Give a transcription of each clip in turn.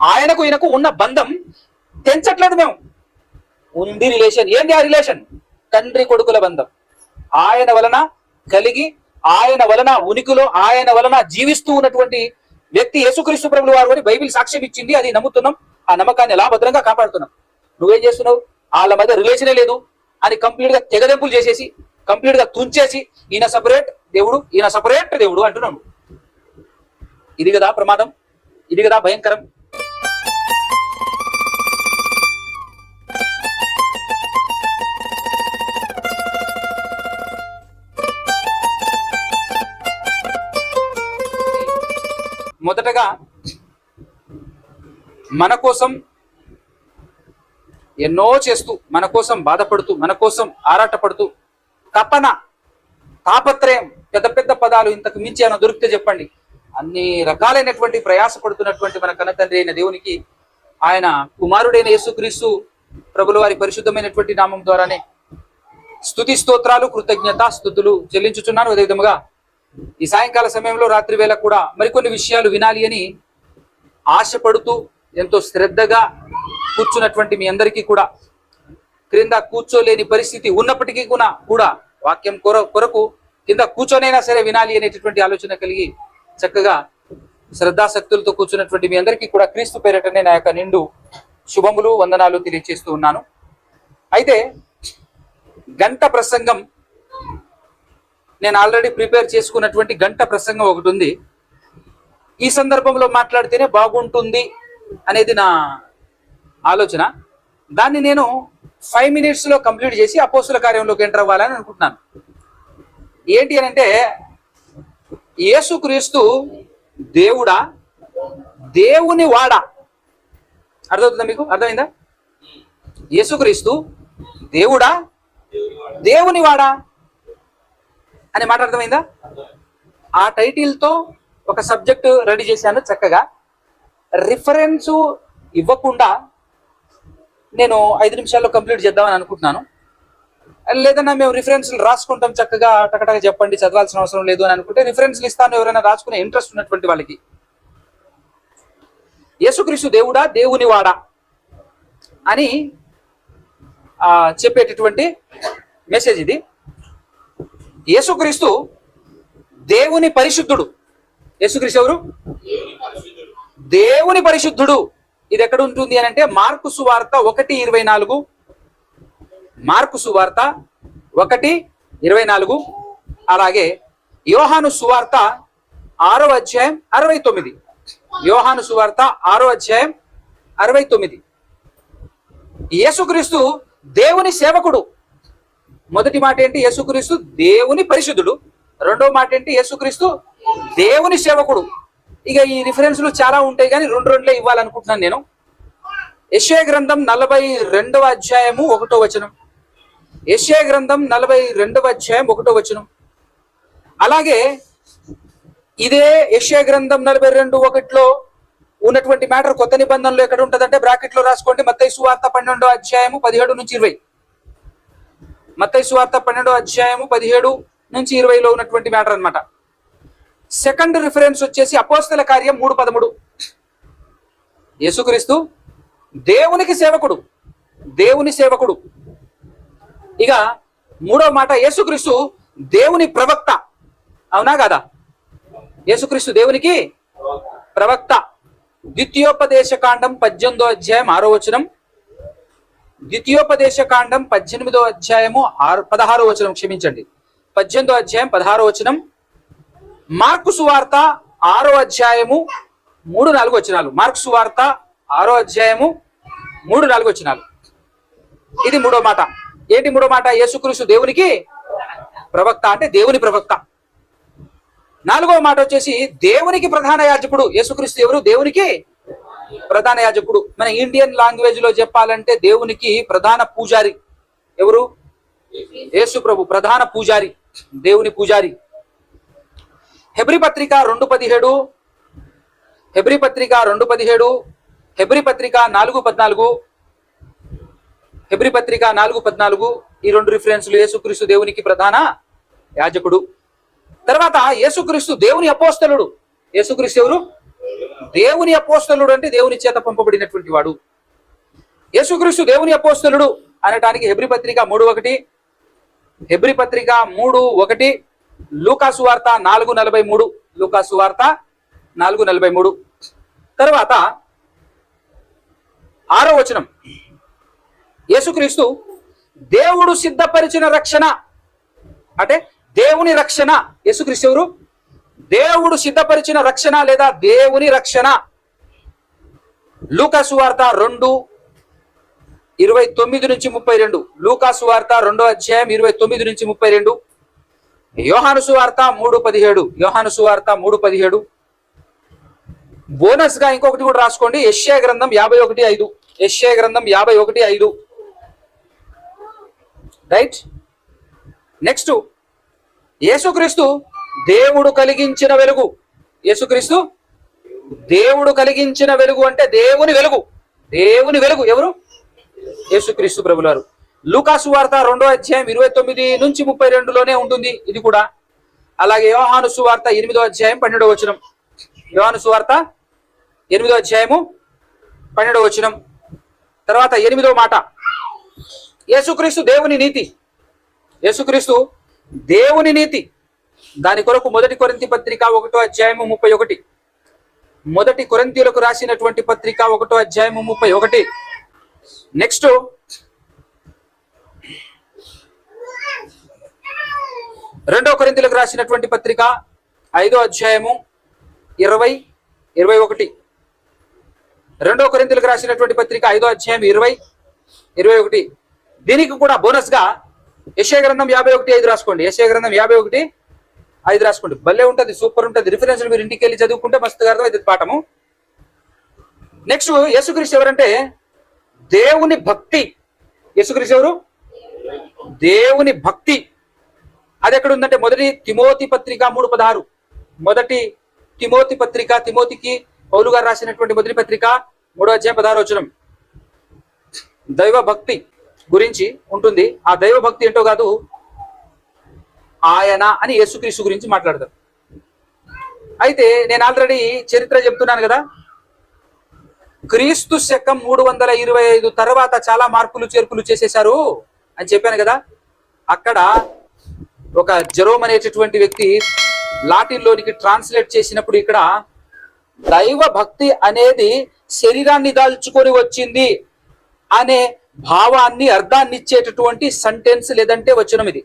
ఆయనకు ఈయనకు ఉన్న బంధం తెంచట్లేదు మేము. ఉంది రిలేషన్ ఏంటి ఆ రిలేషన్ తండ్రి కొడుకుల బంధం. ఆయన వలన కలిగి ఆయన వలన ఉనికిలో ఆయన వలన జీవిస్తూ ఉన్నటువంటి వ్యక్తి యేసుక్రీస్తు ప్రభులు వారు అని బైబిల్ సాక్ష్యం ఇచ్చింది. అది నమ్ముతున్నాం. ఆ నమ్మకాన్ని ఎలా భద్రంగా కాపాడుతున్నాం. నువ్వేం చేస్తున్నావు? వాళ్ళ మధ్య రిలేషనే లేదు అని కంప్లీట్గా తెగదెంపులు చేసేసి కంప్లీట్గా తుంచేసి ఈయన సపరేట్ దేవుడు ఈయన సపరేట్ దేవుడు అంటున్నాడు. ఇది కదా ప్రమాదం. ఇది కదా భయంకరం. మొదటగా మన కోసం ఎన్నో చేస్తూ మన కోసం బాధపడుతూ మన కోసం ఆరాటపడుతూ తపన తాపత్రయం పెద్ద పెద్ద పదాలు ఇంతకు మించి ఏమైనా దొరికితే చెప్పండి. అన్ని రకాలైనటువంటి ప్రయాసపడుతున్నటువంటి మన కన్నతండ్రి అయిన దేవునికి ఆయన కుమారుడైన యేసుక్రీస్తు ప్రభుల వారి పరిశుద్ధమైనటువంటి నామం ద్వారానే స్థుతి స్తోత్రాలు కృతజ్ఞత స్థుతులు చెల్లించుచున్నాను. అదేవిధముగా ఈ సాయంకాల సమయంలో రాత్రి వేళ కూడా మరికొన్ని విషయాలు వినాలి అని ఆశపడుతూ ఎంతో శ్రద్ధగా కూర్చున్నటువంటి మీ అందరికీ కూడా క్రింద కూర్చోలేని పరిస్థితి ఉన్నప్పటికీ కూడా కూడా వాక్యం కొర కొరకు కింద కూర్చోనైనా సరే వినాలి అనేటటువంటి ఆలోచన కలిగి చక్కగా శ్రద్ధాశక్తులతో కూర్చున్నటువంటి మీ అందరికీ కూడా క్రీస్తు పేరటనే నా యొక్క నిండు శుభములు వందనాలు తెలియజేస్తూ ఉన్నాను. అయితే గంట ప్రసంగం నేను ఆల్రెడీ ప్రిపేర్ చేసుకున్నటువంటి గంట ప్రసంగం ఒకటి ఉంది. ఈ సందర్భంలో మాట్లాడితేనే బాగుంటుంది అనేది నా ఆలోచన. దాన్ని నేను ఫైవ్ మినిట్స్లో కంప్లీట్ చేసి అపోసుల కార్యంలోకి ఎంటర్ అవ్వాలని అనుకుంటున్నాను. ఏంటి అని అంటే యేసుక్రీస్తు దేవుడా? దేవుని వాడా? అర్థమవుతుందా మీకు? అర్థమైందా? యేసుక్రీస్తు దేవుడా? దేవుని వాడా? అనే మాట అర్థమైందా? ఆ టైటిల్తో ఒక సబ్జెక్ట్ రెడీ చేశాను చక్కగా. రిఫరెన్స్ ఇవ్వకుండా నేను ఐదు నిమిషాల్లో కంప్లీట్ చేద్దామని అనుకుంటున్నాను. లేదన్నా మేము రిఫరెన్స్లు రాసుకుంటాం చక్కగా టకటక చెప్పండి చదవాల్సిన అవసరం లేదు అని అనుకుంటే రిఫరెన్స్లు ఇస్తాను ఎవరైనా రాసుకునే ఇంట్రెస్ట్ ఉన్నటువంటి వాళ్ళకి. యేసుక్రీస్తు దేవుడా దేవుని వాడా అని చెప్పేటటువంటి మెసేజ్ ఇది. యేసుక్రీస్తు దేవుని పరిశుద్ధుడు. యేసుక్రీస్తు ఎవరు? దేవుని పరిశుద్ధుడు. ఇది ఎక్కడ ఉంటుంది అని అంటే మార్కు సువార్త ఒకటి ఇరవై నాలుగు. మార్కు సువార్త ఒకటి ఇరవై నాలుగు. అలాగే యోహాను సువార్త ఆరో అధ్యాయం అరవై తొమ్మిది. యోహాను సువార్త ఆరో అధ్యాయం అరవై తొమ్మిది. యేసుక్రీస్తు దేవుని సేవకుడు. మొదటి మాట ఏంటి? యేసుక్రీస్తు దేవుని పరిశుద్ధుడు. రెండో మాట ఏంటి? యేసుక్రీస్తు దేవుని సేవకుడు. ఇక ఈ రిఫరెన్స్లు చాలా ఉంటాయి కానీ రెండు రెండులే ఇవ్వాలనుకుంటున్నాను నేను. యశ్య గ్రంథం నలభై రెండవ అధ్యాయము ఒకటో వచనం. యశ్య గ్రంథం నలభై రెండవ అధ్యాయం ఒకటో వచనం. అలాగే ఇదే యశ్య గ్రంథం నలభై రెండు ఒకటిలో ఉన్నటువంటి మ్యాటర్ కొత్త నిబంధనలు ఎక్కడ ఉంటుందంటే బ్రాకెట్లో రాసుకోండి. మత్తయి సువార్త పన్నెండో అధ్యాయము పదిహేడు నుంచి ఇరవై. మత్తై సువార్త పన్నెండో అధ్యాయము పదిహేడు నుంచి ఇరవైలో ఉన్నటువంటి మ్యాటర్ అన్నమాట. సెకండ్ రిఫరెన్స్ వచ్చేసి అపోస్తల కార్యం మూడు పదమూడు. యేసుక్రీస్తు దేవునికి సేవకుడు దేవుని సేవకుడు. ఇక మూడో మాట యేసుక్రీస్తు దేవుని ప్రవక్త. అవునా కదా? యేసుక్రీస్తు దేవునికి ప్రవక్త. ద్వితీయోపదేశ కాండం పద్దెనిమిదో అధ్యాయం ఆరో వచనం. ద్వితీయోపదేశ కాండం పద్దెనిమిదో అధ్యాయము ఆరు పదహారో వచనం క్షమించండి. పద్దెనిమిదో అధ్యాయం పదహారో వచనం. మార్కు సువార్త ఆరో అధ్యాయము మూడు నాలుగు వచనాలు. మార్కు సువార్త ఆరో అధ్యాయము మూడు నాలుగు వచనాలు. ఇది మూడో మాట. ఏంటి మూడో మాట? యేసుక్రీస్తు దేవునికి ప్రవక్త అంటే దేవుని ప్రవక్త. నాలుగో మాట వచ్చేసి దేవునికి ప్రధాన యాజకుడు యేసుక్రీస్తు ఎవరు? దేవునికి ప్రధాన యాజకుడు. మన ఇండియన్ లాంగ్వేజ్లో చెప్పాలంటే దేవునికి ప్రధాన పూజారి. ఎవరు? యేసు ప్రభు ప్రధాన పూజారి దేవుని పూజారి. హెబ్రి పత్రిక రెండు పదిహేడు హెబ్రి పత్రిక రెండు పదిహేడు హెబ్రి పత్రిక నాలుగు పద్నాలుగు హెబ్రి పత్రిక నాలుగు పద్నాలుగు ఈ రెండు రిఫరెన్స్లు యేసుక్రీస్తు దేవునికి ప్రధాన యాజకుడు. తర్వాత యేసుక్రీస్తు దేవుని అపోస్తలుడు. యేసుక్రీస్తు ఎవరు? దేవుని అపోస్తలుడు అంటే దేవుని చేత పంపబడినటువంటి వాడు. యేసుక్రీస్తు దేవుని అపోస్తలుడు అనటానికి హెబ్రి పత్రిక మూడు ఒకటి హెబ్రి పత్రిక మూడు ఒకటి లూకాసు వార్త నాలుగు నలభై మూడు లూకాసు వార్త నాలుగు నలభై మూడు. తర్వాత ఆరో వచనం. యేసుక్రీస్తు దేవుడు సిద్ధపరిచిన రక్షణ అంటే దేవుని రక్షణ యేసుక్రీస్తు ఎవరు? దేవుడు సిద్ధపరిచిన రక్షణ లేదా దేవుని రక్షణ? లూకాసు వార్త రెండు ఇరవై తొమ్మిది నుంచి ముప్పై రెండు. లూకాసు వార్త రెండో అధ్యాయం ఇరవై తొమ్మిది నుంచి ముప్పై రెండు. యోహాను సువార్త మూడు పదిహేడు. యోహాను సువార్త మూడు పదిహేడు. బోనస్గా ఇంకొకటి కూడా రాసుకోండి. యెషయా గ్రంథం యాభై ఒకటి ఐదు. యెషయా గ్రంథం యాభై ఒకటి ఐదు. రైట్? నెక్స్ట్ యేసుక్రీస్తు దేవుడు కలిగించిన వెలుగు. యేసుక్రీస్తు దేవుడు కలిగించిన వెలుగు అంటే దేవుని వెలుగు. దేవుని వెలుగు ఎవరు? యేసుక్రీస్తు ప్రభులారు. లూకాసు వార్త రెండో అధ్యాయం ఇరవై తొమ్మిది నుంచి ముప్పై రెండులోనే ఉంటుంది. ఇది కూడా. అలాగే యోహాను సువార్త ఎనిమిదో అధ్యాయం పన్నెండో వచనం. యోహాను సువార్త ఎనిమిదో అధ్యాయము పన్నెండో వచనం. తర్వాత ఎనిమిదో మాట. యేసుక్రీస్తు దేవుని నీతి. యేసుక్రీస్తు దేవుని నీతి. దాని కొరకు మొదటి కొరింతి పత్రిక ఒకటో అధ్యాయము ముప్పై ఒకటి. మొదటి కొరంతీయులకు రాసినటువంటి పత్రిక ఒకటో అధ్యాయము ముప్పై ఒకటి. నెక్స్ట్ రెండో కొరింతీలకు రాసినటువంటి పత్రిక ఐదో అధ్యాయము ఇరవై ఇరవై ఒకటి. రెండో కొరింతీలకు రాసినటువంటి పత్రిక ఐదో అధ్యాయం ఇరవై ఇరవై ఒకటి. దీనికి కూడా బోనస్గా యశయ గ్రంథం యాభై ఒకటి ఐదు రాసుకోండి. యశయ గ్రంథం యాభై ఒకటి ఐదు రాసుకోండి. భలే ఉంటుంది సూపర్ ఉంటుంది. రిఫరెన్స్ మీరు ఇంటికి వెళ్ళి చదువుకుంటే మస్తుగా అర్థమైంది పాఠము. నెక్స్ట్ యేసుక్రీస్తు ఎవరంటే దేవుని భక్తి. యేసుక్రీస్తు ఎవరు? దేవుని భక్తి. అది ఎక్కడ ఉందంటే మొదటి తిమోతి పత్రిక మూడు పదహారు. మొదటి తిమోతి పత్రిక తిమోతికి పౌలు గారు రాసినటువంటి మొదటి పత్రిక మూడో అధ్యాయం పదహారు వచనం. దైవ భక్తి గురించి ఉంటుంది. ఆ దైవ భక్తి ఏంటో కాదు ఆయన అని యేసుక్రీస్తు గురించి మాట్లాడతారు. అయితే నేను ఆల్రెడీ చరిత్ర చెప్తున్నాను కదా. క్రీస్తు శకం మూడు వందల ఇరవై ఐదు తర్వాత చాలా మార్పులు చేర్పులు చేసేశారు అని చెప్పాను కదా. అక్కడ ఒక జెరోమ్ అనేటటువంటి వ్యక్తి లాటిన్లోనికి ట్రాన్స్లేట్ చేసినప్పుడు ఇక్కడ దైవ భక్తి అనేది శరీరాన్ని దాల్చుకొని వచ్చింది అనే భావాన్ని అర్థాన్ని ఇచ్చేటటువంటి సెంటెన్స్ లేదంటే వచనం ఇది.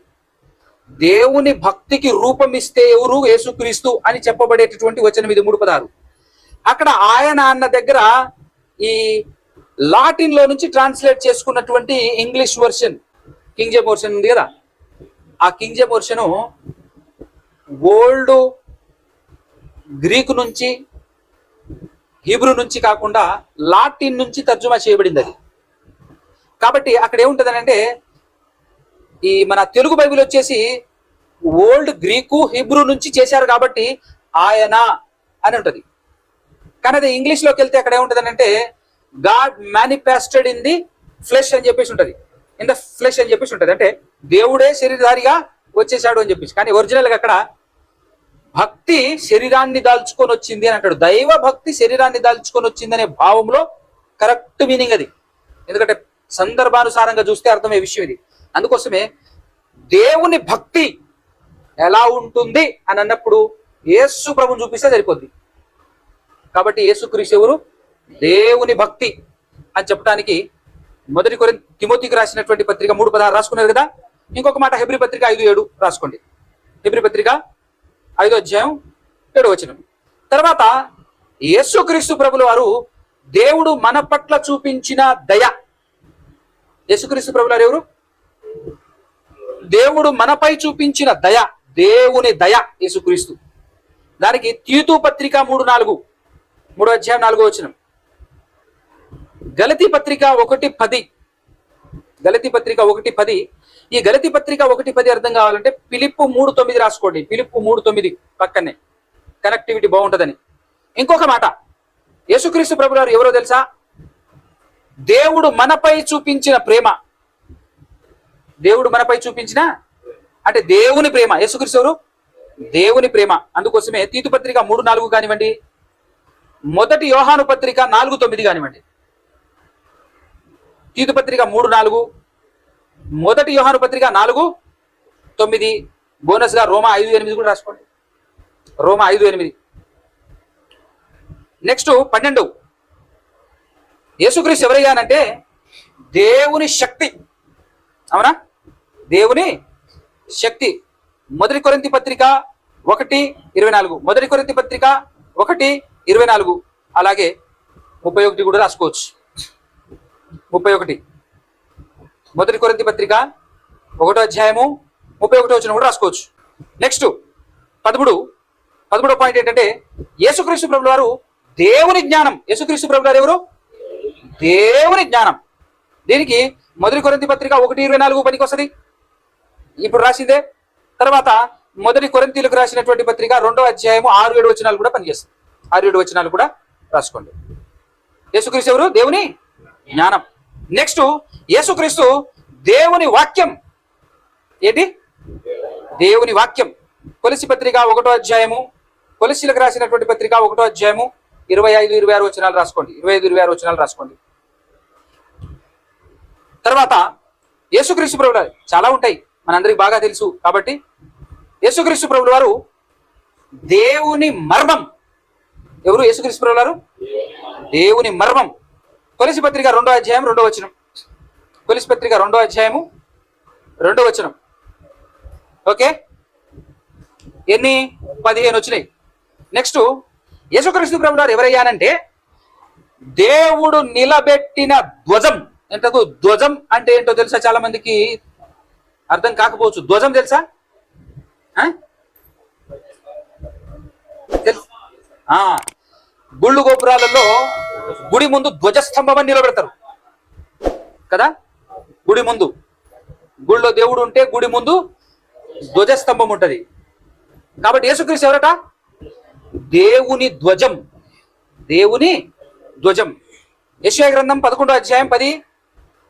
దేవుని భక్తికి రూపం ఇస్తే ఎవరు? యేసుక్రీస్తు అని చెప్పబడేటటువంటి వచనం ఇది మూడు పదాలు. అక్కడ ఆయన అన్న దగ్గర ఈ లాటిన్లో నుంచి ట్రాన్స్లేట్ చేసుకున్నటువంటి English version King James version ఉంది కదా? ఆ King James version old Greek నుంచి హీబ్రూ నుంచి కాకుండా లాటిన్ నుంచి తర్జుమా చేయబడింది అది. కాబట్టి అక్కడ ఏముంటది అంటే ఈ మన తెలుగు బైబిల్ వచ్చేసి ఓల్డ్ గ్రీకు హిబ్రూ నుంచి చేశారు కాబట్టి ఆయన అని ఉంటది. కానీ అది ఇంగ్లీష్లోకి వెళ్తే అక్కడ ఏముంటది అంటే God manifested in the flesh అని చెప్పేసి ఉంటుంది. ఇన్ ద ఫ్లెష్ అని చెప్పేసి ఉంటుంది. అంటే దేవుడే శరీరధారిగా వచ్చేసాడు అని చెప్పేసి. కానీ ఒరిజినల్గా అక్కడ భక్తి శరీరాన్ని దాల్చుకొని వచ్చింది అని అంటాడు. దైవ భక్తి శరీరాన్ని దాల్చుకొని వచ్చింది అనే భావంలో కరెక్ట్ మీనింగ్ అది. ఎందుకంటే సందర్భానుసారంగా చూస్తే అర్థమయ్యే విషయం ఇది. అందుకోసమే దేవుని భక్తి ఎలా ఉంటుంది అని అన్నప్పుడు యేసు ప్రభుని చూపిస్తే సరిపోద్ది. కాబట్టి యేసుక్రీస్తు ఎవరు? దేవుని భక్తి అని చెప్పడానికి మొదటి కొరి తిమోతికి రాసినటువంటి పత్రిక మూడు పదహారు రాసుకున్నారు కదా? ఇంకొక మాట హెబ్రి పత్రిక ఐదు ఏడు రాసుకోండి. హెబ్రి పత్రిక ఐదో అధ్యాయం ఏడు వచనం. తర్వాత యేసుక్రీస్తు ప్రభుల వారు దేవుడు మన పట్ల చూపించిన దయ. యేసుక్రీస్తు ప్రభుల వారు ఎవరు? దేవుడు మనపై చూపించిన దయ దేవుని దయ యేసుక్రీస్తు. దానికి తీతు పత్రిక మూడు నాలుగు మూడు అధ్యాయం నాలుగో వచ్చిన గలతి పత్రిక ఒకటి పది గలతి పత్రిక ఒకటి పది. ఈ గలతి పత్రిక ఒకటి పది అర్థం కావాలంటే పిలుపు మూడు తొమ్మిది రాసుకోండి. పిలుపు మూడు తొమ్మిది పక్కనే. కనెక్టివిటీ బాగుంటుందని. ఇంకొక మాట. యేసుక్రీస్తు ప్రభు గారు ఎవరో తెలుసా? దేవుడు మనపై చూపించిన ప్రేమ. దేవుడు మనపై చూపించిన అంటే దేవుని ప్రేమ. యేసుక్రీస్తు దేవుని ప్రేమ. అందుకోసమే తీతు పత్రిక మూడు నాలుగు కానివ్వండి మొదటి యోహాను పత్రిక నాలుగు తొమ్మిది కానివ్వండి. తీతు పత్రిక మూడు నాలుగు మొదటి యోహాను పత్రిక నాలుగు తొమ్మిది బోనస్గా రోమా ఐదు ఎనిమిది కూడా రాసుకోండి. రోమా ఐదు ఎనిమిది. నెక్స్ట్ పన్నెండు. యేసుక్రీస్తు ఎవరయ్యానంటే దేవుని శక్తి. అవునా? దేవుని శక్తి. మొదటి కొరింతి పత్రిక ఒకటి ఇరవై నాలుగు. మొదటి కొరింతి పత్రిక ఒకటి ఇరవై నాలుగు. అలాగే ముప్పై ఒకటి కూడా రాసుకోవచ్చు. ముప్పై ఒకటి. మొదటి కొరింతి పత్రిక ఒకటో అధ్యాయము ముప్పై ఒకటో వచ్చిన కూడా రాసుకోవచ్చు. నెక్స్ట్ పదమూడు. పదమూడో పాయింట్ ఏంటంటే యేసుక్రీస్తు ప్రభుల వారు దేవుని జ్ఞానం. యేసుక్రీస్తు ప్రభుల వారు ఎవరు? దేవుని జ్ఞానం. దీనికి మొదటి కొరింతి పత్రిక ఒకటి ఇరవై నాలుగు పనికి వస్తుంది. ఇప్పుడు రాసిందే. తర్వాత మొదటి కొరంతీలకు రాసినటువంటి పత్రిక రెండో అధ్యాయము ఆరు ఏడు వచనాలు కూడా పనిచేస్తుంది ఆరు ఏడు వచనాలు కూడా రాసుకోండి. యేసుక్రీస్తు ఎవరు? దేవుని జ్ఞానం. నెక్స్ట్ యేసుక్రీస్తు దేవుని వాక్యం. ఏంటి? దేవుని వాక్యం. కొలసి పత్రిక ఒకటో అధ్యాయము కొలసిలకు రాసినటువంటి పత్రిక ఒకటో అధ్యాయము ఇరవై ఐదు ఇరవై ఆరు వచనాలు రాసుకోండి. ఇరవై ఐదు ఇరవై ఆరు వచనాలు రాసుకోండి. తర్వాత యేసుక్రీస్తు ప్రభుల చాలా ఉంటాయి. మనందరికి బాగా తెలుసు కాబట్టి యేసుక్రీస్తు ప్రభుల వారు దేవుని మర్మం. ఎవరు యేసుక్రీస్తు ప్రభుల వారు? దేవుని మర్మం. కొలిసి పత్రిక రెండో అధ్యాయం రెండో వచనం. కొలిసి పత్రిక రెండో అధ్యాయము రెండో వచనం. ఓకే? ఎన్ని? పదిహేను వచ్చినాయి. నెక్స్ట్ యేసుక్రీస్తు ప్రభుల వారు ఎవరయ్యానంటే దేవుడు నిలబెట్టిన ధ్వజం. ఇంతకు ధ్వజం అంటే ఏంటో తెలుసా చాలా మందికి? అర్థం కాకపోవచ్చు. ధ్వజం తెలుసా? ఆ? గుళ్ళు గోపురాలలో గుడి ముందు ధ్వజస్తంభం అని నిలబెడతారు. కదా? గుడి ముందు. గుళ్ళో దేవుడు ఉంటే గుడి ముందు ధ్వజస్తంభం ఉంటుంది. కాబట్టి యేసుక్రీస్తు ఎవరట? దేవుని ధ్వజం. దేవుని ధ్వజం. యశ్వ గ్రంథం పదకొండో అధ్యాయం పది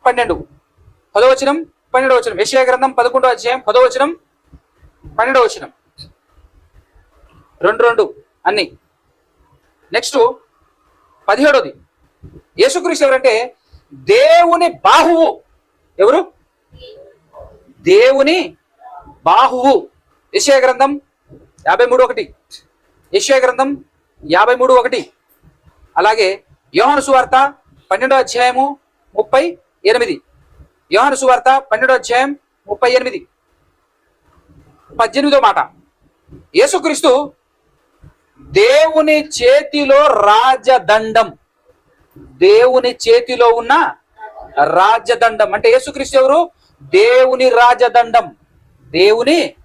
పన్నెండు. పదవచనం పన్నెండో వచనం. యశ్యా గ్రంథం పదకొండో అధ్యాయం పదవచనం పన్నెండో వచనం. రెండు రెండు. అన్ని. నెక్స్ట్ పదిహేడోది. యేసుక్రీస్తు ఎవరంటే దేవుని బాహువు. ఎవరు? దేవుని బాహువు. యశ్యా గ్రంథం యాభై మూడు ఒకటి. యశ్యా గ్రంథం యాభై మూడు ఒకటి. అలాగే యోహన సువార్త పన్నెండో అధ్యాయము ముప్పై ఎనిమిది. యోహాను సువార్త పన్నెండో అధ్యాయం ముప్పై ఎనిమిది. పద్దెనిమిదో మాట. యేసుక్రీస్తు దేవుని చేతిలో రాజదండం. దేవుని చేతిలో ఉన్న రాజదండం. అంటే యేసుక్రీస్తు ఎవరు? దేవుని రాజదండం. దేవుని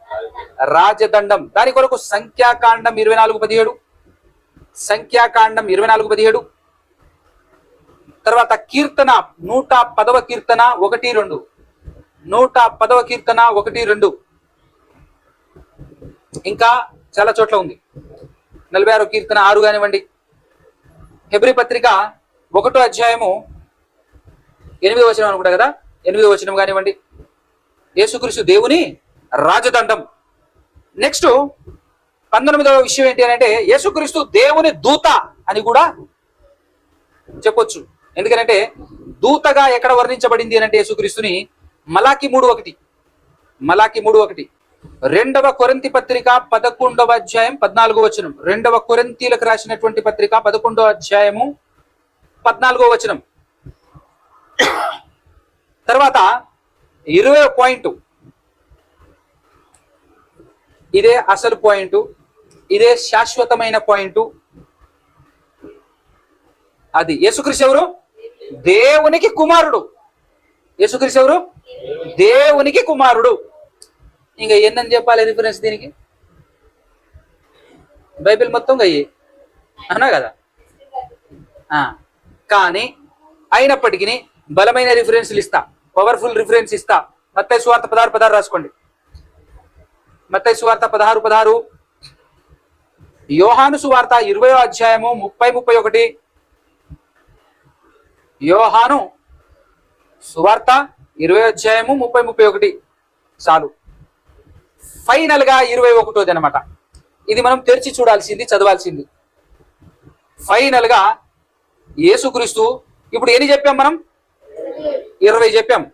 రాజదండం. దాని కొరకు సంఖ్యాకాండం ఇరవై నాలుగు పదిహేడు. సంఖ్యాకాండం ఇరవై నాలుగు పదిహేడు. తర్వాత కీర్తన నూట పదవ కీర్తన ఒకటి రెండు. నూట పదవ కీర్తన ఒకటి రెండు. ఇంకా చాలా చోట్ల ఉంది. నలభై ఆరో కీర్తన ఆరు కానివ్వండి. హెబ్రి పత్రిక ఒకటో అధ్యాయము ఎనిమిదో వచనం అనుకుంటా కదా? ఎనిమిదో వచనం కానివ్వండి. యేసుక్రీస్తు దేవుని రాజదండం. నెక్స్ట్ పంతొమ్మిదవ విషయం ఏంటి అని అంటే యేసుక్రీస్తు దేవుని దూత అని కూడా చెప్పొచ్చు. ఎందుకంటే దూతగా ఎక్కడ వర్ణించబడింది అని అంటే యేసుక్రీస్తుని? మలాకి మూడు ఒకటి. మలాకి మూడు ఒకటి. రెండవ కొరంతి పత్రిక పదకొండవ అధ్యాయం పద్నాలుగో వచనం. రెండవ కొరంతీలకు రాసినటువంటి పత్రిక పదకొండవ అధ్యాయము పద్నాలుగో వచనం. తర్వాత ఇరవై పాయింట్. ఇదే అసలు పాయింట్. ఇదే శాశ్వతమైన పాయింట్. అది యేసుక్రీస్తు ఎవరు? దేవునికి కుమారుడు. యేసుక్రీస్తు ఎవరు? దేవునికి కుమారుడు. ఇంకా ఏందని చెప్పాలి రిఫరెన్స్ దీనికి? బైబిల్ మొత్తం అయ్యి అన్నా కదా? ఆ, కానీ అయినప్పటికీ బలమైన రిఫరెన్స్లు ఇస్తా. పవర్ఫుల్ రిఫరెన్స్ ఇస్తా. మత్తై సువార్త పదహారు పదహారు రాసుకోండి. మత్తై సువార్త పదహారు పదహారు. యోహాను సువార్త ఇరవయో అధ్యాయము ముప్పై ముప్పై ఒకటి. యోహాను సువార్త ఇరవై అధ్యాయము ముప్పై ముప్పై ఒకటి. చాలు. ఫైనల్గా ఇరవై ఒకటోది అనమాట ఇది మనం తెరిచి చూడాల్సింది చదవాల్సింది. ఫైనల్గా యేసుక్రీస్తు ఇప్పుడు ఎన్ని చెప్పాం మనం? ఇరవై చెప్పాం.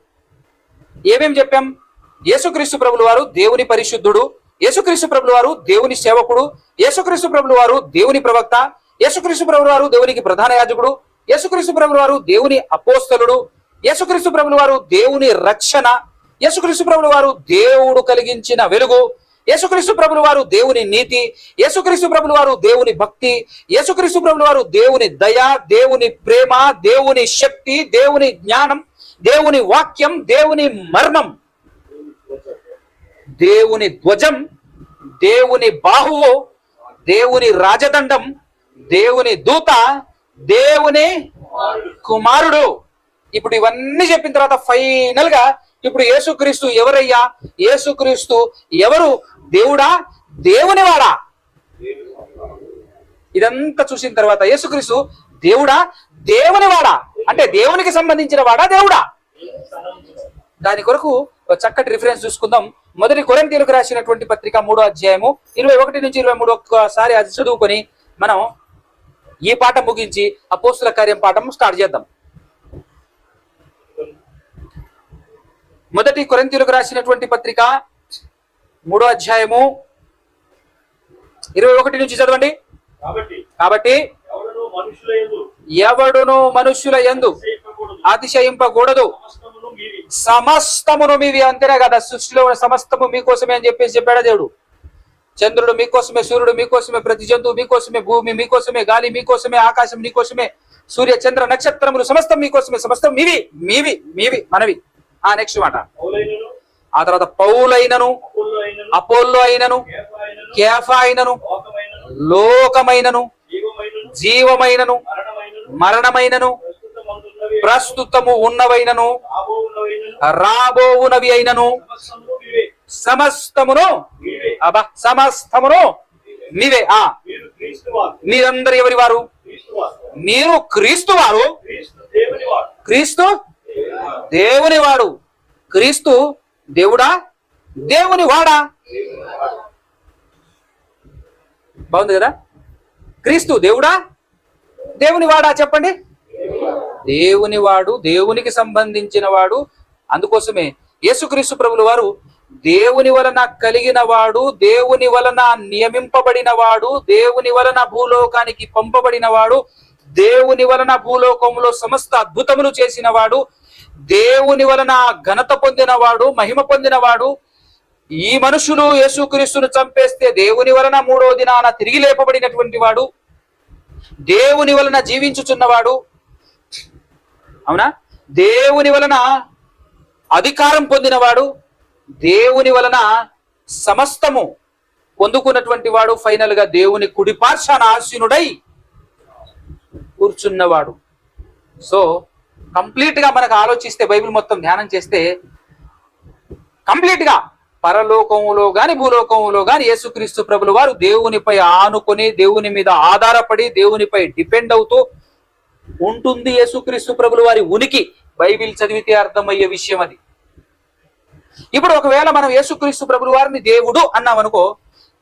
ఏమేం చెప్పాం? యేసుక్రీస్తు ప్రభులు వారు దేవుని పరిశుద్ధుడు యేసుక్రీస్తు ప్రభులు వారు దేవుని సేవకుడు యేసుక్రీస్తు ప్రభులు వారు దేవుని ప్రవక్త యేసుక్రీస్తు ప్రభులు వారు దేవునికి ప్రధాన యాజకుడు యేసుక్రీస్తు ప్రభులు వారు దేవుని అపోస్తలుడు యేసుక్రీస్తు ప్రభులు వారు దేవుని రక్షణ యేసుక్రీస్తు ప్రభులు వారు దేవుడు కలిగించిన వెలుగు యేసుక్రీస్తు ప్రభులు వారు దేవుని నీతి యేసుక్రీస్తు ప్రభులు వారు దేవుని భక్తి యేసుక్రీస్తు ప్రభులు వారు దేవుని దయ దేవుని ప్రేమ దేవుని శక్తి దేవుని జ్ఞానం దేవుని వాక్యం దేవుని మర్మం దేవుని ధ్వజం దేవుని బాహువు దేవుని రాజదండం దేవుని దూత దేవుని కుమారుడు. ఇప్పుడు ఇవన్నీ చెప్పిన తర్వాత ఫైనల్గా ఇప్పుడు యేసుక్రీస్తు ఎవరయ్యా? యేసుక్రీస్తు ఎవరు? దేవుడా? దేవుని వాడా ఇదంతా చూసిన తర్వాత యేసుక్రీస్తు దేవుడా? దేవుని వాడా అంటే దేవునికి సంబంధించిన వాడా? దేవుడా? దాని కొరకు చక్కటి రిఫరెన్స్ చూసుకుందాం. మొదటి కొరంతీలకు రాసినటువంటి పత్రిక మూడో అధ్యాయము ఇరవై ఒకటి నుంచి ఇరవై మూడు ఒక్కసారి అది చదువుకొని మనం ఈ పాఠం ముగించి అపోస్తుల కార్యం పాఠం స్టార్ట్ చేద్దాం. మొదటి కొరంతీలకు రాసినటువంటి పత్రిక మూడో అధ్యాయము ఇరవై ఒకటి నుంచి చదవండి. కాబట్టి ఎవడను మనుష్యుల యందు చేయకూడదు. అతిశయింపకూడదు. సమస్తమును మీవి అంతేనే కదా సృష్టిలో ఉన్న సమస్తము మీకోసమే అని చెప్పేసి చెప్పాడా దేవుడు? చంద్రుడు మీకోసమే సూర్యుడు మీకోసమే ప్రతి జంతువు మీకోసమే భూమి మీకోసమే గాలి మీకోసమే ఆకాశం మీకోసమే సూర్య చంద్ర నక్షత్రములు సమస్తం మీకోసమే సమస్తం మీవి మీవి మీవి మనవి. ఆ నెక్స్ట్ మాట. ఆ తర్వాత పౌలైనను అపోల్లో అయినను అయినను కేఫా అయినను లోకమైనను జీవమైనను మరణమైనను ప్రస్తుతము ఉన్నవైనను రాబోవునవి అయినను సమస్తమును మీవే సమస్తమును నీవే. అబ్బా ఆ. మీరందరు ఎవరి వారు? మీరు క్రీస్తు వారు. క్రీస్తు దేవుని వాడు. క్రీస్తు దేవుడా? దేవుని వాడా? బాగుంది కదా? క్రీస్తు దేవుడా? దేవుని వాడా చెప్పండి? దేవుని వాడు దేవునికి సంబంధించిన వాడు. అందుకోసమే యేసుక్రీస్తు ప్రభులు వారు దేవుని వలన కలిగిన వాడు దేవుని వలన నియమింపబడిన వాడు దేవుని వలన భూలోకానికి పంపబడిన వాడు దేవుని వలన భూలోకంలో సమస్త అద్భుతములు చేసిన వాడు దేవుని వలన ఘనత పొందినవాడు మహిమ పొందినవాడు ఈ మనుషులు యేసుక్రీస్తును చంపేస్తే దేవుని వలన మూడో దినాన తిరిగి లేపబడినటువంటి వాడు దేవుని వలన జీవించుచున్నవాడు అవునా? దేవుని వలన అధికారం పొందినవాడు దేవుని వలన సమస్తము పొందుకున్నటువంటి వాడు ఫైనల్గా దేవుని కుడి పార్శ్వాన ఆసీనుడై కూర్చున్నవాడు. సో కంప్లీట్గా మనకు ఆలోచిస్తే బైబిల్ మొత్తం ధ్యానం చేస్తే కంప్లీట్గా పరలోకములో గాని భూలోకములో గాని యేసుక్రీస్తు ప్రభులు వారు దేవునిపై ఆనుకొని దేవుని మీద ఆధారపడి దేవునిపై డిపెండ్ అవుతూ ఉంటుంది యేసుక్రీస్తు ప్రభులు వారి ఉనికి. బైబిల్ చదివితే అర్థమయ్యే విషయం అది. ఇప్పుడు ఒకవేళ మనం యేసుక్రీస్తు ప్రభుల వారిని దేవుడు అన్నాం అనుకో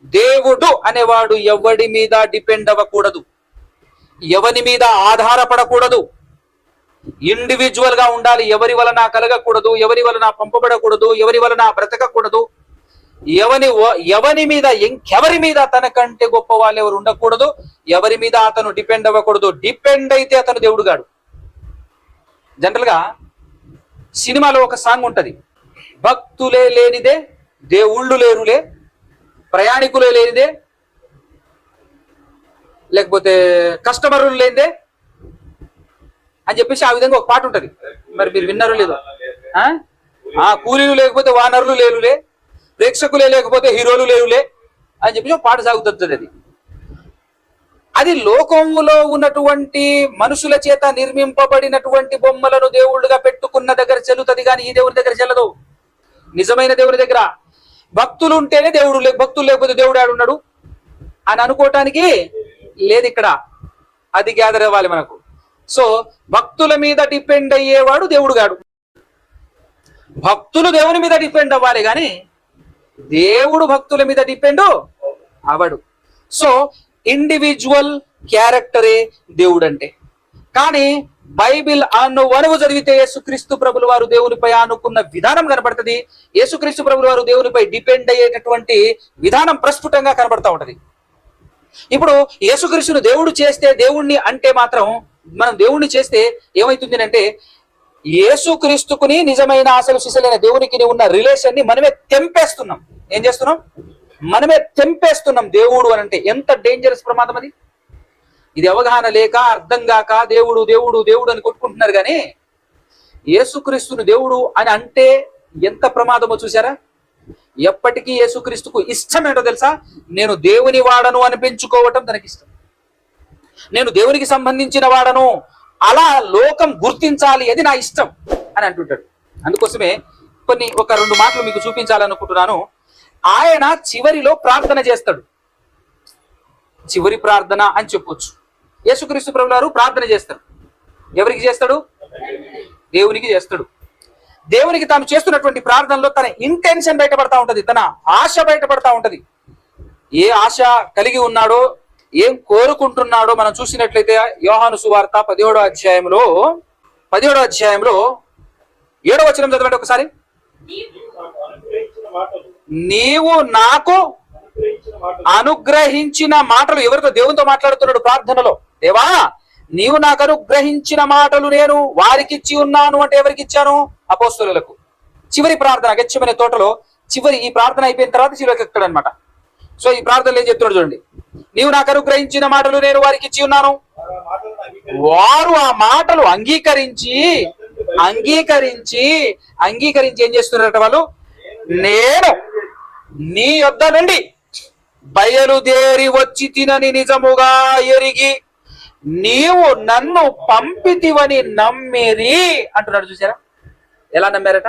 దేవుడు అనేవాడు ఎవడి మీద డిపెండ్ అవ్వకూడదు. ఎవని మీద ఆధారపడకూడదు. ఇండివిజువల్గా ఉండాలి ఎవరి వలన కలగకూడదు ఎవరి వలన పంపబడకూడదు ఎవరి వలన బ్రతకకూడదు. ఎవని ఎవని మీద ఇంకెవరి మీద తనకంటే గొప్ప వాళ్ళు ఎవరు ఉండకూడదు. ఎవరి మీద అతను డిపెండ్ అవ్వకూడదు. డిపెండ్ అయితే అతను దేవుడు గాడు. జనరల్గా సినిమాలో ఒక సాంగ్ ఉంటది. భక్తులే లేనిదే దేవుళ్ళు లేరులే ప్రయాణికులే లేనిదే లేకపోతే కస్టమర్లు లేనిదే అని చెప్పేసి ఆ విధంగా ఒక పాట ఉంటది. మరి మీరు విన్నారు లేదో? ఆ? కూలీలు లేకపోతే వానరులు లేరులే ప్రేక్షకులే లేకపోతే హీరోలు లేరులే అని చెప్పేసి ఒక పాట సాగుతుంది అది. అది లోకములో ఉన్నటువంటి మనుషుల చేత నిర్మింపబడినటువంటి బొమ్మలను దేవుళ్ళుగా పెట్టుకున్న దగ్గర చెల్లుతుంది కానీ ఈ దేవుడి దగ్గర చెల్లదు. నిజమైన దేవుని దగ్గర భక్తులు ఉంటేనే దేవుడు భక్తులు లేకపోతే దేవుడు ఆడున్నాడు అని అనుకోవటానికి లేదు ఇక్కడ. అది గ్యాదర్ అవ్వాలి మనకు. సో భక్తుల మీద డిపెండ్ అయ్యేవాడు దేవుడు గాడు. భక్తులు దేవుని మీద డిపెండ్ అవ్వాలి కానీ దేవుడు భక్తుల మీద డిపెండ్ అవడు. సో ఇండివిజువల్ క్యారెక్టరే దేవుడు అంటే కానీ బైబిల్ అను వనువు చదివితే యేసుక్రీస్తు ప్రభుల వారు దేవునిపై ఆనుకున్న విధానం కనబడుతుంది. యేసుక్రీస్తు ప్రభుల వారు దేవునిపై డిపెండ్ అయ్యేటటువంటి విధానం ప్రస్ఫుటంగా కనబడతా ఉంటది. ఇప్పుడు యేసుక్రీస్తును దేవుడు చేస్తే దేవుణ్ణి అంటే మాత్రం మనం దేవుణ్ణి చేస్తే ఏమైతుంది అంటే యేసుక్రీస్తుకుని నిజమైన అసలు శిశులైన దేవునికి ఉన్న రిలేషన్ని మనమే తెంపేస్తున్నాం. ఏం చేస్తున్నాం? మనమే తెంపేస్తున్నాం దేవుడు అని అంటే ఎంత డేంజరస్ ప్రమాదం అది? ఇది అవగాహన లేక అర్థం కాక దేవుడు దేవుడు దేవుడు అని కొట్టుకుంటున్నారు కానీ యేసుక్రీస్తును దేవుడు అని అంటే ఎంత ప్రమాదమో చూసారా ఎప్పటికీ యేసుక్రీస్తుకు ఇష్టం ఏంటో తెలుసా? నేను దేవుని వాడను అనిపించుకోవటం తనకి ఇష్టం నేను దేవునికి సంబంధించిన వాడను అలా లోకం గుర్తించాలి అది నా ఇష్టం అని అంటుంటాడు. అందుకోసమే కొన్ని ఒక రెండు మాటలు మీకు చూపించాలనుకుంటున్నాను. ఆయన చివరిలో ప్రార్థన చేస్తాడు. చివరి ప్రార్థన అని చెప్పొచ్చు. యేసుక్రీస్తు ప్రభు ప్రార్థన చేస్తారు ఎవరికి చేస్తాడు? దేవునికి చేస్తాడు. దేవునికి తాను చేస్తున్నటువంటి ప్రార్థనలో తన ఇంటెన్షన్ బయటపడతా ఉంటది. తన ఆశ బయటపడతా ఉంటది. ఏ ఆశ కలిగి ఉన్నాడో ఏం కోరుకుంటున్నాడో మనం చూసినట్లయితే యోహాను సువార్త పదిహేడో అధ్యాయంలో పదిహేడో అధ్యాయంలో ఏడో వచనం చదవండి ఒకసారి. నీవు నాకు అనుగ్రహించిన మాటలు ఎవరితో? దేవునితో మాట్లాడుతున్నాడు ప్రార్థనలో. దేవా నీవు నాకు అనుగ్రహించిన మాటలు నేను వారికి ఇచ్చి ఉన్నాను అంటే ఎవరికి ఇచ్చాను అపోస్తులకు చివరి ప్రార్థన గచ్చమనే తోటలో చివరి ఈ ప్రార్థన అయిపోయిన తర్వాత చివరికి ఎక్కడు అనమాట సో ఈ ప్రార్థనలు ఏం చెప్తున్నాడు చూడండి. నీవు నాకు అనుగ్రహించిన మాటలు నేను వారికి ఇచ్చి ఉన్నాను. వారు ఆ వారు ఆ మాటలు అంగీకరించి అంగీకరించి అంగీకరించి ఏం చేస్తున్నారట వాళ్ళు? నేను నీ యొద్ద నుండి బయలుదేరి వచ్చి తినని నిజముగా ఎరిగి నీవు నన్ను పంపితివని నమ్మిరి అంటున్నాడు చూసారా? ఎలా నమ్మారట?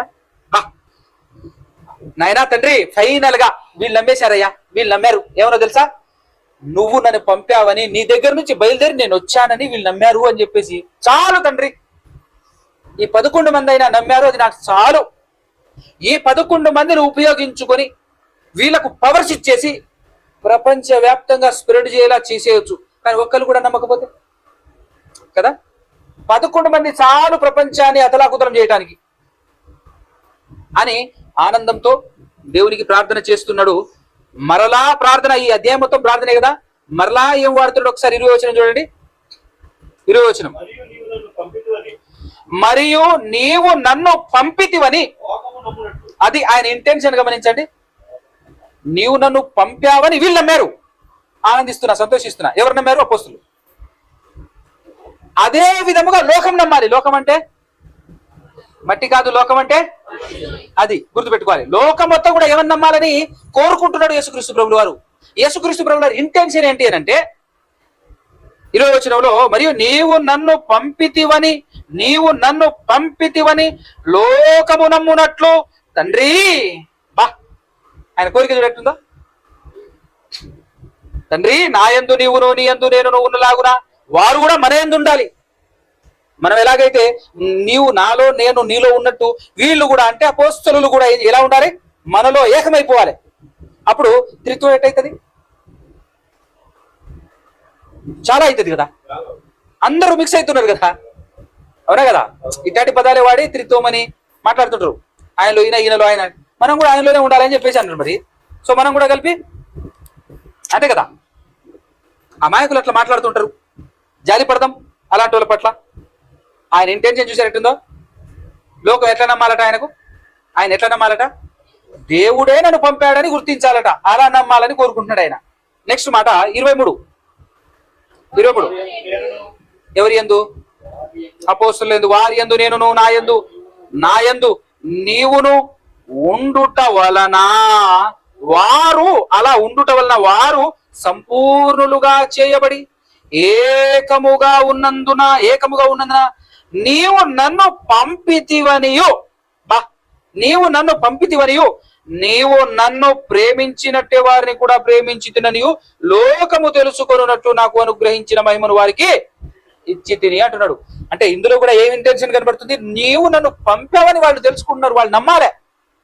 నాయనా తండ్రి ఫైనల్గా వీళ్ళు నమ్మేశారయ్యా వీళ్ళు నమ్మారు. ఏమన్నా తెలుసా? నువ్వు నన్ను పంపావని నీ దగ్గర నుంచి బయలుదేరి నేను వచ్చానని వీళ్ళు నమ్మారు అని చెప్పేసి. చాలు తండ్రి. ఈ పదకొండు మంది అయినా నమ్మారు అది నాకు చాలు. ఈ పదకొండు మందిని ఉపయోగించుకొని వీళ్ళకు పవర్స్ ఇచ్చేసి ప్రపంచ వ్యాప్తంగా స్ప్రెడ్ చేయేలా చేసేయచ్చు. కానీ ఒక్కరు కూడా నమ్మకపోతే? కదా? పదకొండు మంది చాలు ప్రపంచాన్ని అతలాకుతలం చేయటానికి. అని ఆనందంతో దేవునికి ప్రార్థన చేస్తున్నాడు. మరలా ప్రార్థన ఈ అధ్యాయం మొత్తం ప్రార్థనే కదా? మరలా ఏం వాడుతున్నాడు ఒకసారి ఇరవై వచనం చూడండి. ఇరవై వచనం. మరియు నీవు నన్ను పంపితివని అది ఆయన ఇంటెన్షన్ గమనించండి. నీవు నన్ను పంపావని వీళ్ళు నమ్మారు. ఆనందిస్తున్నా సంతోషిస్తున్నా. ఎవరు నమ్మారు? అపోస్తులు. అదే విధముగా లోకం నమ్మాలి. లోకం అంటే? మట్టి కాదు లోకం అంటే? అది గుర్తుపెట్టుకోవాలి. లోకం మొత్తం కూడా ఏమని నమ్మాలని కోరుకుంటున్నాడు యేసుక్రీస్తు ప్రభులు వారు? యేసుక్రీస్తు ప్రభుల వారి ఇంటెన్షన్ ఏంటి అంటే ఇరవై వచనంలో మరియు నీవు నన్ను పంపితివని నీవు నన్ను పంపితివని లోకము నమ్మునట్లు తండ్రి! బా! ఆయన కోరిక చూడట్టుందో తండ్రి నా యందు నీవును నీ యందు నేను ఉన్నలాగునా వారు కూడా మన యందు ఉండాలి. మనం ఎలాగైతే నీవు నాలో నేను నీలో ఉన్నట్టు వీళ్ళు కూడా అంటే అపోస్తలు కూడా ఎలా ఉండాలి? మనలో ఏకమైపోవాలి. అప్పుడు త్రిత్వం ఎట్టయితుంది? చాలా అవుతుంది కదా? అందరూ మిక్స్ అవుతున్నారు కదా? అవునా కదా? ఇట్లాంటి పదాలే వాడి త్రిత్వం అని మాట్లాడుతుంటారు. ఆయనలో ఈయన ఈయనలో ఆయన. మనం కూడా ఆయనలోనే ఉండాలని చెప్పేసి అన్నారు మరి. సో మనం కూడా కలిపి అంతే కదా. అమాయకులు అట్లా మాట్లాడుతుంటారు. జాలి పడదాం అలాంటి వాళ్ళ పట్ల. ఆయన ఇంటెన్షన్ చూసినట్టుందో లోకం ఎట్లా నమ్మాలట ఆయనకు? ఆయన ఎట్లా నమ్మాలట? దేవుడే నన్ను పంపాడని గుర్తించాలట. అలా నమ్మాలని కోరుకుంటున్నాడు ఆయన. నెక్స్ట్ మాట ఇరవై మూడు. ఇరవై మూడు. ఎవరి ఎందు అపోస్తులు ఎందు వారి ఎందు నేను నా ఎందు నా ఎందు నీవును ఉండుట వలన వారు అలా ఉండుట వలన వారు సంపూర్ణులుగా చేయబడి ఏకముగా ఉన్నందున ఏకముగా ఉన్నందున నీవు నన్ను పంపితివనియు. బా నీవు నన్ను పంపితివనియు. నీవు నన్ను ప్రేమించినట్టే వారిని కూడా ప్రేమించితిననియు. లోకము తెలుసుకొనున్నట్టు నాకు అనుగ్రహించిన మహిమను వారికి ఇచ్చి తిని అంటున్నాడు. అంటే ఇందులో కూడా ఏం ఇంటెన్షన్ కనబడుతుంది? నీవు నన్ను పంపావని వాళ్ళు తెలుసుకుంటున్నారు వాళ్ళు నమ్మాలే.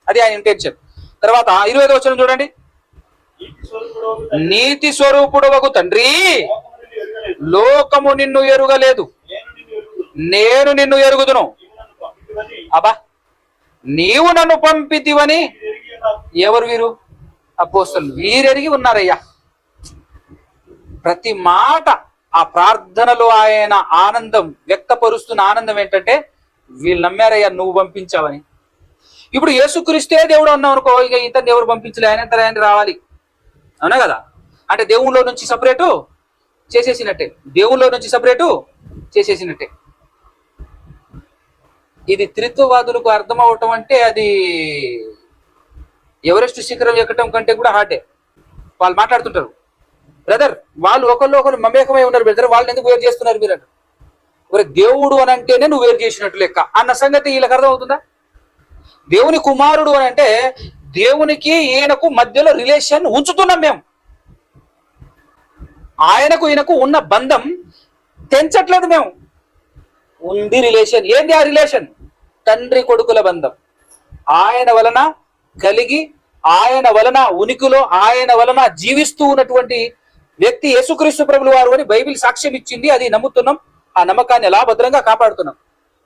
అది ఆయన ఇంటెన్షన్ తర్వాత ఇరవై ఐదు వచ్చిన చూడండి. నీతి స్వరూపుడు తండ్రి తండ్రి లోకము నిన్ను ఎరుగలేదు. నేను నేను నిన్ను ఎరుగుదును. అబ్బా నీవు నన్ను పంపితివని ఎవరు వీరు? అపోస్తులు. వీరెరిగి ఉన్నారయ్యా. ప్రతి మాట ఆ ప్రార్థనలో ఆయన ఆనందం వ్యక్తపరుస్తున్న ఆనందం ఏంటంటే వీళ్ళు నమ్మారయ్యా నువ్వు పంపించావని. ఇప్పుడు యేసుక్రీస్తే దేవుడు అన్నావు అనుకో ఇక ఇంత ఎవరు పంపించలే? ఆయన ఆయన రావాలి. అవునా కదా? అంటే దేవుళ్ళో నుంచి సపరేటు చేసేసినట్టే. దేవుళ్ళో నుంచి సపరేటు చేసేసినట్టే. ఇది త్రిత్వవాదులకు అర్థం అవటం అంటే అది ఎవరెస్ట్ శిఖరం ఎక్కటం కంటే కూడా హార్డే. వాళ్ళు మాట్లాడుతుంటారు. బ్రదర్ వాళ్ళు ఒకళ్ళు ఒకరు మమేకమై ఉన్నారు బ్రదర్. వాళ్ళని ఎందుకు వేరు చేస్తున్నారు మీరు? అంటారు దేవుడు అని అంటేనే నువ్వు వేరు చేసినట్టు లెక్క. అన్న సంగతి వీళ్ళకి అర్థం అవుతుందా దేవుని కుమారుడు అని అంటే దేవునికి ఈయనకు మధ్యలో రిలేషన్ ఉంచుతున్నాం మేము. ఆయనకు ఈయనకు ఉన్న బంధం తెంచట్లేదు మేము. ఉంది రిలేషన్ ఏంది ఆ రిలేషన్ తండ్రి కొడుకుల బంధం. ఆయన వలన కలిగి ఆయన వలన ఉనికిలో ఆయన వలన జీవిస్తూ ఉన్నటువంటి వ్యక్తి యేసుక్రీస్తు ప్రభులు వారు అని బైబిల్ సాక్ష్యం ఇచ్చింది. అది నమ్ముతున్నాం. ఆ నమ్మకాన్ని ఎలా భద్రంగా కాపాడుతున్నాం?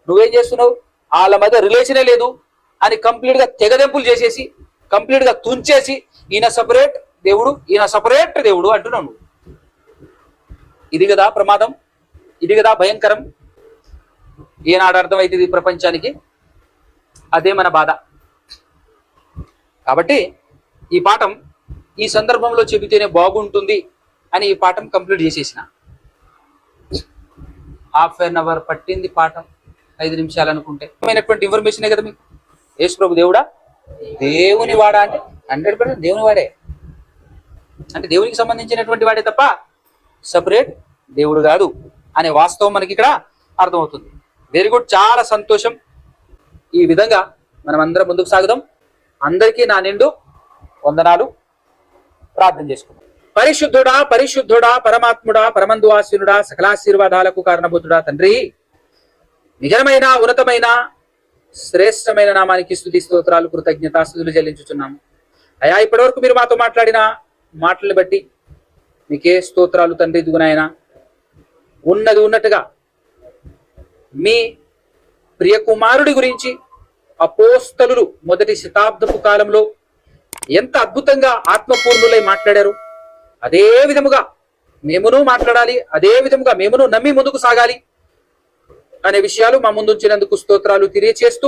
నువ్వేం చేస్తున్నావు? వాళ్ళ మధ్య రిలేషనే లేదు. అని కంప్లీట్గా తెగదెంపులు చేసేసి కంప్లీట్గా తుంచేసి ఈయన సపరేట్ దేవుడు ఈయన సపరేట్ దేవుడు అంటున్నాను ఇది కదా ప్రమాదం ఇది కదా భయంకరం. ఈనాడు అర్థమవుతుంది ఈ ప్రపంచానికి. అదే మన బాధ. కాబట్టి ఈ పాఠం ఈ సందర్భంలో చెబితేనే బాగుంటుంది అని ఈ పాఠం కంప్లీట్ చేసేసిన. హాఫ్ అన్ అవర్ పట్టింది పాఠం ఐదు నిమిషాలు అనుకుంటే. ఇన్ఫర్మేషన్ ఇన్ఫర్మేషనే కదా మీకు? యేసు ప్రభు దేవుడా? దేవుని వాడా అంటే హండ్రెడ్ పర్సెంట్ దేవుని వాడే. అంటే దేవునికి సంబంధించినటువంటి వాడే తప్ప సపరేట్ దేవుడు కాదు అనే వాస్తవం మనకి ఇక్కడ అర్థమవుతుంది. వెరీ గుడ్ చాలా సంతోషం. ఈ విధంగా మనం అందరం ముందుకు సాగుదాం. అందరికీ నా నిండు వందనాలు. ప్రార్థన చేసుకుందాం. పరిశుద్ధుడా పరిశుద్ధుడా పరమాత్ముడా పరమందు ఆశీనుడా సకలాశీర్వాదాలకు కారణభూతుడా తండ్రి. నిజమైన ఉన్నతమైన శ్రేష్టమైన నామానికి స్థుతి స్తోత్రాలు కృతజ్ఞతాస్తుతులు చెల్లించుచున్నాము. అయా ఇప్పటివరకు మీరు మాతో మాట్లాడిన మాటలను బట్టి మీకే స్తోత్రాలు తండ్రి దిగునాయన ఉన్నది ఉన్నట్టుగా మీ ప్రియ కుమారుడి గురించి అపోస్తలు మొదటి శతాబ్దపు కాలంలో ఎంత అద్భుతంగా ఆత్మపూర్ణులై మాట్లాడారు. అదే విధముగా మేమును మాట్లాడాలి అదే విధముగా మేమును నమ్మి ముందుకు సాగాలి. అనే విషయాలు మా ముందుంచినందుకు స్తోత్రాలు తెలియచేస్తూ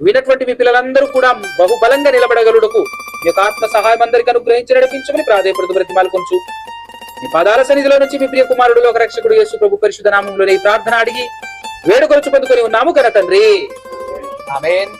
వినటువంటి మీ పిల్లలందరూ కూడా బహుబలంగా నిలబడగలుటకు మీ యొక్క ఆత్మ సహాయం అందరికీ అనుగ్రహించి నడిపించమని ప్రాధేయపడుతూ బ్రతిమాలకొంచు మీ పాదాల సన్నిధిలో నుంచి మీ ప్రియ కుమారుడు ఒక రక్షకుడు యేసు ప్రభు పరిశుద్ధ నామంలోనే ప్రార్థన అడిగి వేడుకొలుచు పొందుకొని ఉన్నాము కదా తండ్రి. ఆమెన్.